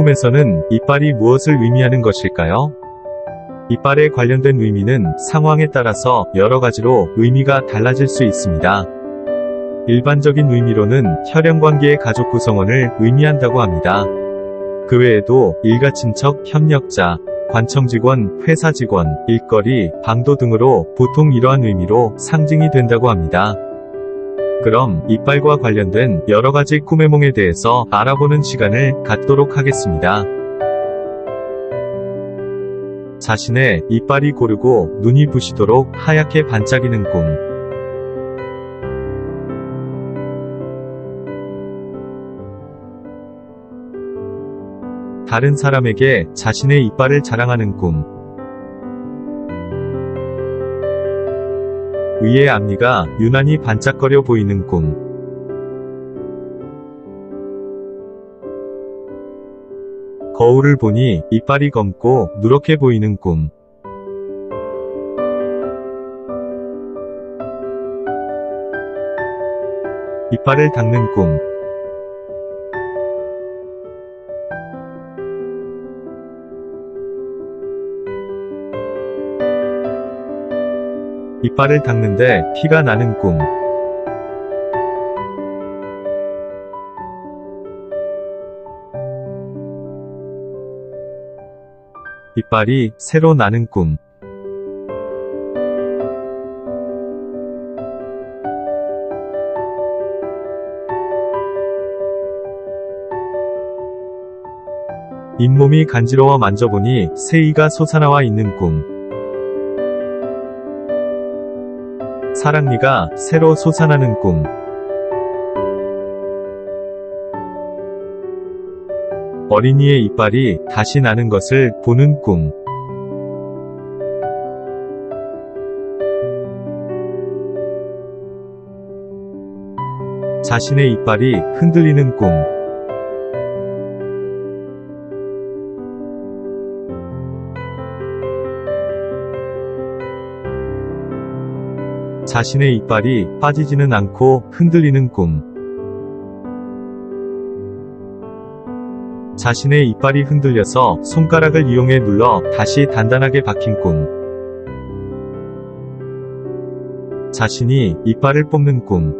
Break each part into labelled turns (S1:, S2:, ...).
S1: 꿈에서는 이빨이 무엇을 의미하는 것일까요? 이빨에 관련된 의미는 상황에 따라서 여러 가지로 의미가 달라질 수 있습니다. 일반적인 의미로는 혈연관계의 가족 구성원을 의미한다고 합니다. 그 외에도 일가 친척, 협력자, 관청 직원, 회사 직원, 일거리, 방도 등으로 보통 이러한 의미로 상징이 된다고 합니다. 그럼 이빨과 관련된 여러 가지 꿈의 몽에 대해서 알아보는 시간을 갖도록 하겠습니다. 자신의 이빨이 고르고 눈이 부시도록 하얗게 반짝이는 꿈. 다른 사람에게 자신의 이빨을 자랑하는 꿈. 위의 앞니가 유난히 반짝거려 보이는 꿈. 거울을 보니 이빨이 검고 누렇게 보이는 꿈. 이빨을 닦는 꿈. 이빨을 닦는데 피가 나는 꿈. 이빨이 새로 나는 꿈. 잇몸이 간지러워 만져보니 새이가 솟아나와 있는 꿈. 사랑니가 새로 솟아나는 꿈. 어린이의 이빨이 다시 나는 것을 보는 꿈. 자신의 이빨이 흔들리는 꿈. 자신의 이빨이 빠지지는 않고 흔들리는 꿈. 자신의 이빨이 흔들려서 손가락을 이용해 눌러 다시 단단하게 박힌 꿈. 자신이 이빨을 뽑는 꿈.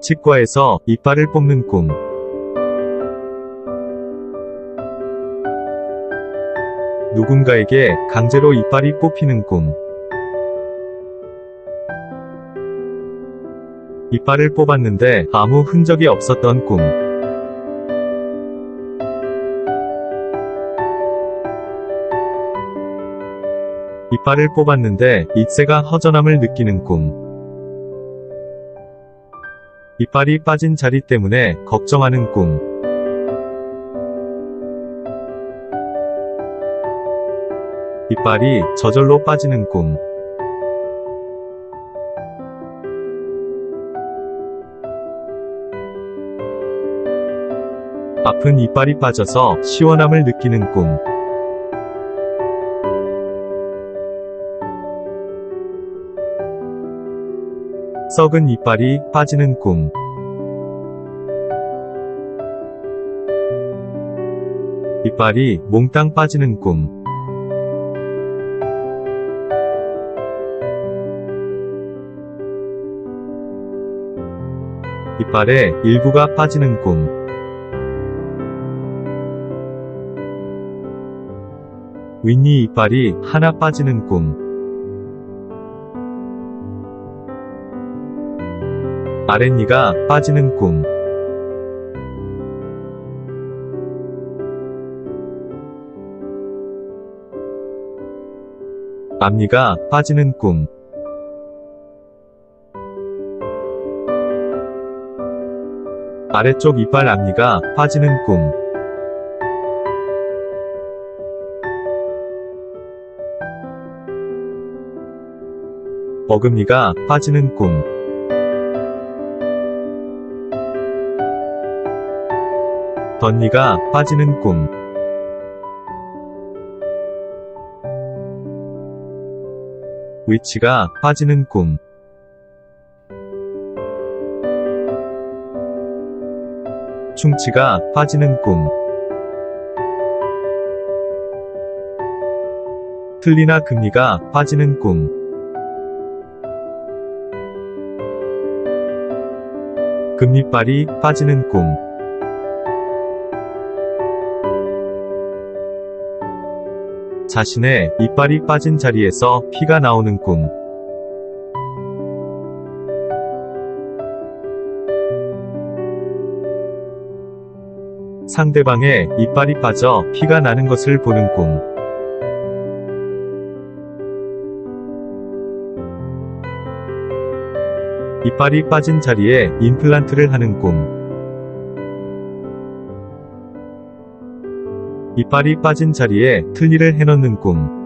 S1: 치과에서 이빨을 뽑는 꿈. 누군가에게 강제로 이빨이 뽑히는 꿈. 이빨을 뽑았는데 아무 흔적이 없었던 꿈. 이빨을 뽑았는데 잇새가 허전함을 느끼는 꿈. 이빨이 빠진 자리 때문에 걱정하는 꿈. 이빨이 저절로 빠지는 꿈. 아픈 이빨이 빠져서 시원함을 느끼는 꿈. 썩은 이빨이 빠지는 꿈. 이빨이 몽땅 빠지는 꿈. 이빨의 일부가 빠지는 꿈. 윗니 이빨이 하나 빠지는 꿈. 아랫니가 빠지는 꿈. 앞니가 빠지는 꿈. 아래쪽 이빨 앞니가 빠지는 꿈. 어금니가 빠지는 꿈. 덧니가 빠지는 꿈. 위치가 빠지는 꿈. 충치가 빠지는 꿈. 틀리나 금리가 빠지는 꿈. 금리빨이 빠지는 꿈. 자신의 이빨이 빠진 자리에서 피가 나오는 꿈. 상대방의 이빨이 빠져 피가 나는 것을 보는 꿈. 이빨이 빠진 자리에 임플란트를 하는 꿈. 이빨이 빠진 자리에 틀니를 해넣는 꿈.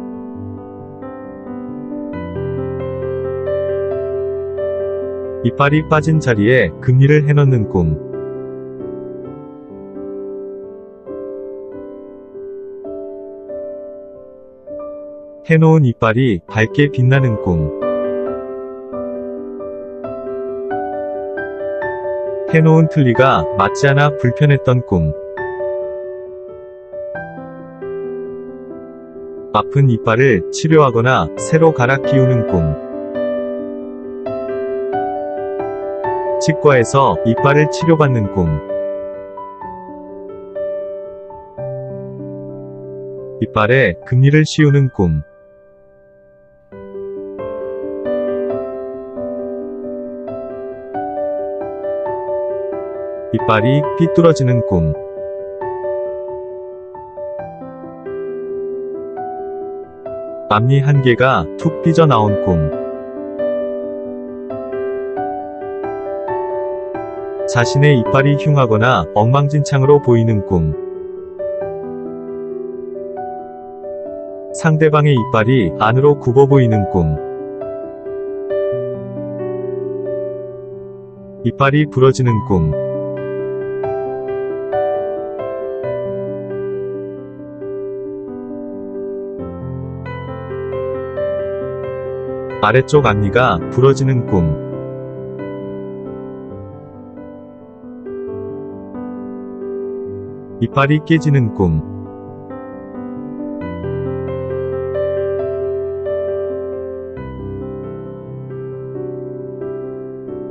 S1: 이빨이 빠진 자리에 금리를 해넣는 꿈. 해놓은 이빨이 밝게 빛나는 꿈. 해놓은 틀니가 맞지 않아 불편했던 꿈. 아픈 이빨을 치료하거나 새로 갈아 끼우는 꿈. 치과에서 이빨을 치료받는 꿈. 이빨에 금리를 씌우는 꿈. 이빨이 삐뚤어지는 꿈. 앞니 한 개가 툭 삐져나온 꿈. 자신의 이빨이 흉하거나 엉망진창으로 보이는 꿈. 상대방의 이빨이 안으로 굽어 보이는 꿈. 이빨이 부러지는 꿈. 아래쪽 앞니가 부러지는 꿈. 이빨이 깨지는 꿈.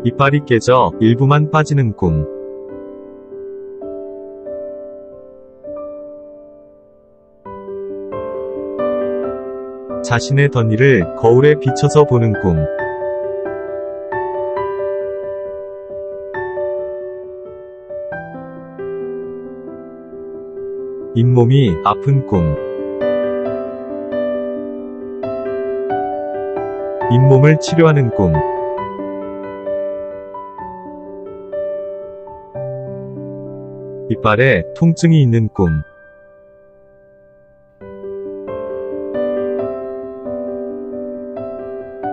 S1: 이빨이 깨져 일부만 빠지는 꿈. 자신의 덧니를 거울에 비춰서 보는 꿈. 잇몸이 아픈 꿈. 잇몸을 치료하는 꿈. 이빨에 통증이 있는 꿈.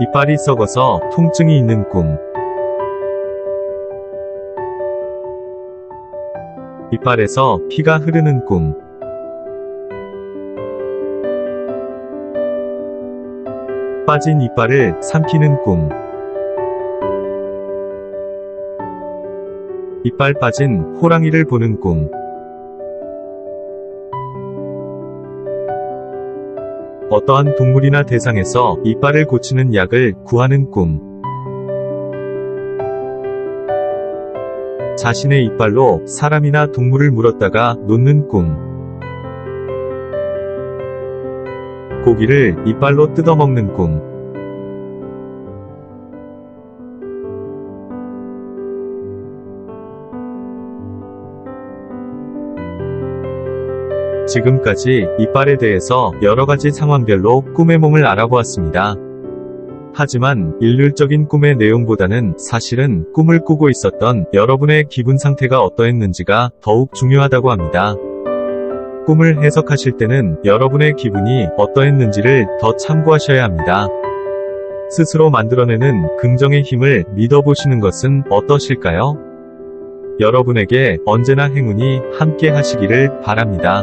S1: 이빨이 썩어서 통증이 있는 꿈. 이빨에서 피가 흐르는 꿈. 빠진 이빨을 삼키는 꿈. 이빨 빠진 호랑이를 보는 꿈. 어떠한 동물이나 대상에서 이빨을 고치는 약을 구하는 꿈. 자신의 이빨로 사람이나 동물을 물었다가 놓는 꿈. 고기를 이빨로 뜯어먹는 꿈. 지금까지 이빨에 대해서 여러 가지 상황별로 꿈의 몸을 알아보았습니다. 하지만 일률적인 꿈의 내용보다는 사실은 꿈을 꾸고 있었던 여러분의 기분 상태가 어떠했는지가 더욱 중요하다고 합니다. 꿈을 해석하실 때는 여러분의 기분이 어떠했는지를 더 참고하셔야 합니다. 스스로 만들어내는 긍정의 힘을 믿어보시는 것은 어떠실까요? 여러분에게 언제나 행운이 함께 하시기를 바랍니다.